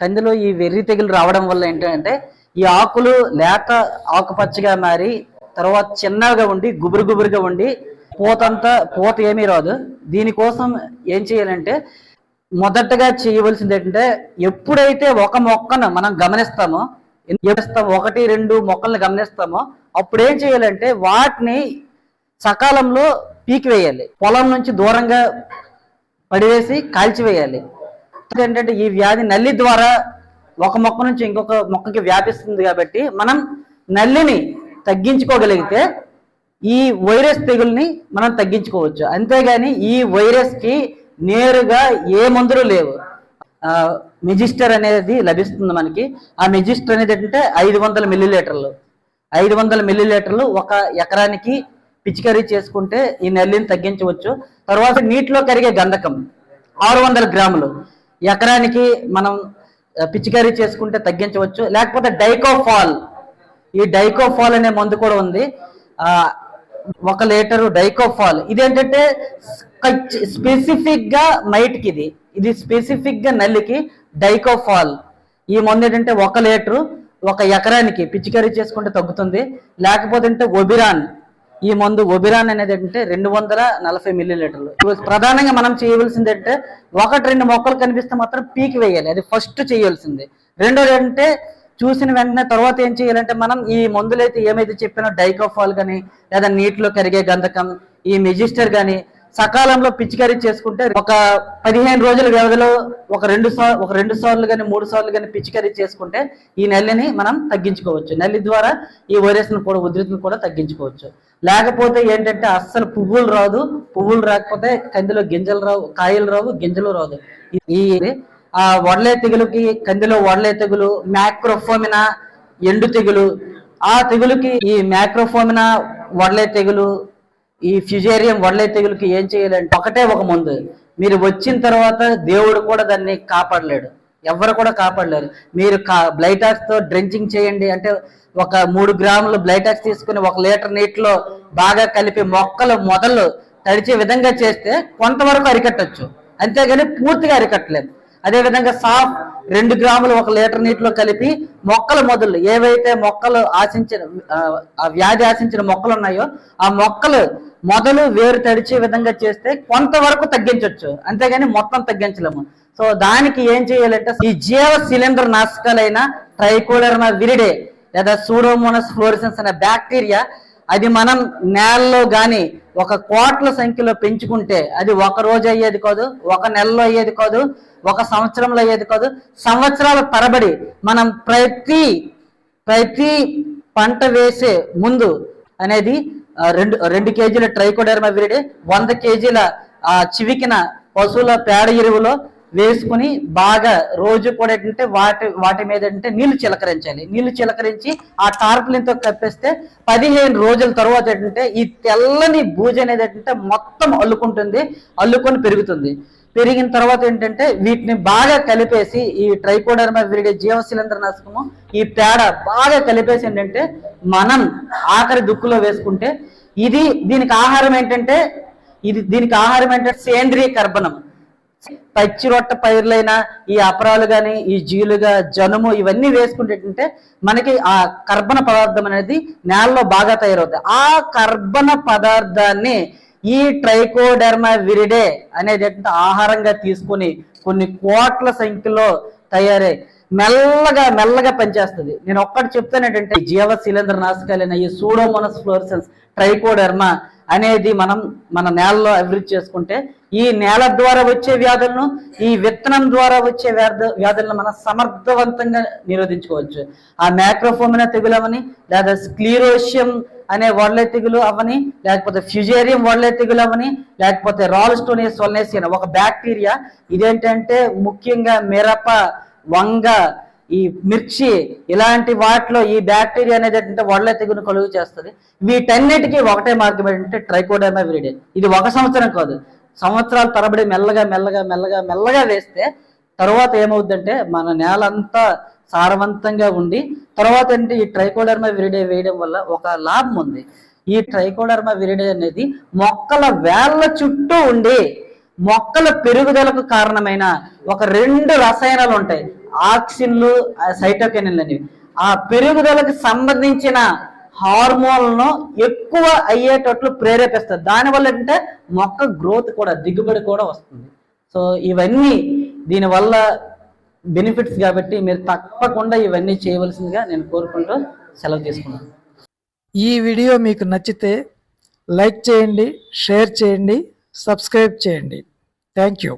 కందిలో ఈ వెర్రి తెగులు రావడం వల్ల ఏంటంటే ఈ ఆకులు లేత ఆకుపచ్చగా మారి తర్వాత చిన్నగా ఉండి గుబురు గుబురుగా ఉండి పూతంతా పూత ఏమీ రాదు. దీనికోసం ఏం చేయాలంటే మొదటగా చేయవలసింది ఏంటంటే ఎప్పుడైతే ఒక మొక్కను మనం గమనిస్తామో గమనిస్తాం ఒకటి రెండు మొక్కల్ని గమనిస్తామో అప్పుడు ఏం చేయాలంటే వాటిని సకాలంలో పీకి వేయాలి. పొలం నుంచి దూరంగా పడివేసి కాల్చివేయాలి. ఏంటంటే ఈ వ్యాధి నల్లి ద్వారా ఒక మొక్క నుంచి ఇంకొక మొక్కకి వ్యాపిస్తుంది కాబట్టి మనం నల్లిని తగ్గించుకోగలిగితే ఈ వైరస్ తెగుల్ని మనం తగ్గించుకోవచ్చు. అంతేగాని ఈ వైరస్కి నేరుగా ఏ మందులు లేవు. మెజిస్టర్ అనేది లభిస్తుంది మనకి. ఆ మెజిస్టర్ అనేది ఏంటంటే ఐదు వందల మిల్లీలీటర్లు. ఐదు వందల మిల్లీలీటర్లు ఒక ఎకరానికి పిచికారీ చేసుకుంటే ఈ నల్లిని తగ్గించవచ్చు. తర్వాత నీటిలో కరిగే గంధకం ఆరు వందల గ్రాములు. ఎకరానికి మనం పిచికారీ చేసుకుంటే తగ్గించవచ్చు. లేకపోతే డైకోఫాల్. ఈ డైకోఫాల్ అనే మందు కూడా ఉంది. ఒక లీటరు డైకోఫాల్. ఇదేంటంటే స్పెసిఫిక్గా మైట్కి ఇది. ఇది స్పెసిఫిక్గా నల్లికి డైకోఫాల్. ఈ మందు ఏంటంటే ఒక లీటరు ఒక ఎకరానికి పిచికారీ చేసుకుంటే తగ్గుతుంది. లేకపోతే అంటే ఒబిరాన్. ఈ మందు ఒబిరాన్ అనేది ఏంటంటే రెండు వందల నలభై మిల్లీ లీటర్లు ప్రధానంగా మనం చేయవలసింది అంటే ఒకటి రెండు మొక్కలు కనిపిస్తే మాత్రం పీకి వేయాలి. అది ఫస్ట్ చేయవలసింది. రెండోది ఏంటంటే చూసిన వెంటనే తర్వాత ఏం చేయాలంటే మనం ఈ మందులు అయితే ఏమైతే చెప్పినో డైకోఫాల్ కానీ లేదా నీటిలో కరిగే గంధకం ఈ మెజిస్టర్ కానీ సకాలంలో పిచికారీ చేసుకుంటే ఒక పదిహేను రోజుల వ్యవధిలో ఒక రెండు సార్లు ఒక రెండు సార్లు కానీ మూడు సార్లు కానీ పిచికారీ చేసుకుంటే ఈ నల్లిని మనం తగ్గించుకోవచ్చు. నల్లి ద్వారా ఈ వైరస్ను కూడా ఉధృతిని కూడా తగ్గించుకోవచ్చు. లేకపోతే ఏంటంటే అస్సలు పువ్వులు రాదు. పువ్వులు రాకపోతే కందిలో గింజలు రావు కాయలు రావు గింజలు రాదు. ఈ ఆ వడలే తెగులుకి కందిలో వడలే తెగులు మ్యాక్రోఫోమినా ఎండు తెగులు ఆ తెగులుకి ఈ మ్యాక్రోఫోమినా వడలే తెగులు ఈ ఫ్యూజేరియం వడలే తెగులుకి ఏం చేయాలంటే ఒకటే ఒక మందు. మీరు వచ్చిన తర్వాత దేవుడు కూడా దాన్ని కాపాడలేడు. ఎవరు కూడా కాపాడలేరు. మీరు బ్లైటాక్స్తో డ్రెంచింగ్ చేయండి అంటే ఒక మూడు గ్రాములు బ్లైటాక్స్ తీసుకుని ఒక లీటర్ నీటిలో బాగా కలిపి మొక్కలు మొదలు తడిచే విధంగా చేస్తే కొంతవరకు అరికట్టచ్చు. అంతేగాని పూర్తిగా అరికట్టలేదు. అదే విధంగా సాఫ్ రెండు గ్రాములు ఒక లీటర్ నీటిలో కలిపి మొక్కల మొదలు ఏవైతే మొక్కలు ఆశించిన ఆ, వ్యాధి ఆశించిన మొక్కలు ఉన్నాయో ఆ మొక్కలు మొదలు వేరు తడిచే విధంగా చేస్తే కొంతవరకు తగ్గించవచ్చు అంతేగాని మొత్తం తగ్గించలేము. సో దానికి ఏం చేయాలంటే ఈ జీవ సిలిండర్ నాశకాలైన ట్రైకోడర్మా విరిడే లేదా సూడోమోనస్ ఫ్లోరిసెన్స్ అనే బ్యాక్టీరియా అది మనం నేలలో కానీ ఒక కోట్ల సంఖ్యలో పెంచుకుంటే అది ఒక రోజు అయ్యేది కాదు ఒక నెలలో అయ్యేది కాదు ఒక సంవత్సరంలో అయ్యేది కాదు సంవత్సరాల తరబడి మనం ప్రతి ప్రతి పంట వేసే ముందు అనేది రెండు రెండు కేజీల ట్రైకోడర్మా విరిడి వంద కేజీల ఆ చివికిన పశువుల పేడ ఎరువులో వేసుకుని బాగా రోజు కూడా ఏంటంటే వాటి వాటి మీద ఏంటంటే నీళ్ళు చిలకరించాలి. నీళ్ళు చిలకరించి ఆ టార్పులిన్తో కప్పేస్తే పదిహేను రోజుల తర్వాత ఏంటంటే ఈ తెల్లని బూజ అనేది ఏంటంటే మొత్తం అల్లుకుంటుంది అల్లుకొని పెరుగుతుంది. పెరిగిన తర్వాత ఏంటంటే వీటిని బాగా కలిపేసి ఈ ట్రైకోడర్మా జీవ జీవశిలీంద్ర నాశకము ఈ పేడ బాగా కలిపేసి ఏంటంటే మనం ఆఖరి దుక్కులో వేసుకుంటే ఇది దీనికి ఆహారం ఏంటంటే ఇది దీనికి ఆహారం ఏంటంటే సేంద్రియ కర్బనం. పచ్చి రొట్ట పైర్లైన ఈ అపరాలు కానీ ఈ జీలుగా జనుము ఇవన్నీ వేసుకుంటే మనకి ఆ కర్బన పదార్థం అనేది నేలలో బాగా తయారవుతుంది ఆ కర్బన పదార్థాన్ని ఈ ట్రైకోడెర్మా విరిడే అనేది ఆహారంగా తీసుకుని కొన్ని కోట్ల సంఖ్యలో తయారై మెల్లగా మెల్లగా పనిచేస్తుంది. నేను ఒక్కటి చెప్తాను ఏంటంటే ఈ జీవ శిలీంద్ర నాశకాలైన ఈ సూడోమోనస్ ఫ్లోరిసెన్స్ ట్రైకోడెర్మా అనేది మనం మన నేలలో అభివృద్ధి చేసుకుంటే ఈ నేల ద్వారా వచ్చే వ్యాధులను ఈ విత్తనం ద్వారా వచ్చే వ్యాధ వ్యాధులను మనం సమర్థవంతంగా నిరోధించుకోవచ్చు. ఆ మ్యాక్రోఫోమినా తెగులవని లేదా స్క్లీరోషియం అనే వడలే తెగులు అవని లేకపోతే ఫ్యూజేరియం వడలే తెగులు అవని లేకపోతే రాల్స్టోనియస్ వల్నేసి అనే ఒక బ్యాక్టీరియా ఇదేంటంటే ముఖ్యంగా మిరప వంగ ఈ మిర్చి ఇలాంటి వాటిలో ఈ బ్యాక్టీరియా అనేది ఏంటంటే వడల తెగును కలుగు చేస్తుంది. వీటన్నిటికీ ఒకటే మార్గం ఏంటంటే ట్రైకోడర్మా విరిడే ఇది ఒక సంవత్సరం కాదు. సంవత్సరాల తరబడి మెల్లగా మెల్లగా మెల్లగా మెల్లగా వేస్తే తర్వాత ఏమవుద్దంటే మన నేల అంతా సారవంతంగా ఉండి తర్వాత ఏంటి ఈ ట్రైకోడర్మా విరిడే వేయడం వల్ల ఒక లాభం ఉంది. ఈ ట్రైకోడర్మా విరిడే అనేది మొక్కల వేళ్ళ చుట్టూ ఉండి మొక్కల పెరుగుదలకు కారణమైన ఒక రెండు రసాయనాలు ఉంటాయి. ఆక్సిన్లు సైటోకెనిన్లు అనేవి. ఆ పెరుగుదలకు సంబంధించిన హార్మోన్లను ఎక్కువ అయ్యేటట్లు ప్రేరేపిస్తుంది దానివల్ల ఏంటంటే మొక్క గ్రోత్ కూడా దిగుబడి కూడా వస్తుంది. సో ఇవన్నీ దీనివల్ల బెనిఫిట్స్ కాబట్టి మీరు తప్పకుండా ఇవన్నీ చేయవలసిందిగా నేను కోరుకుంటూ సెలవు తీసుకున్నాను. ఈ వీడియో మీకు నచ్చితే లైక్ చేయండి షేర్ చేయండి సబ్స్క్రైబ్ చేయండి. Thank you.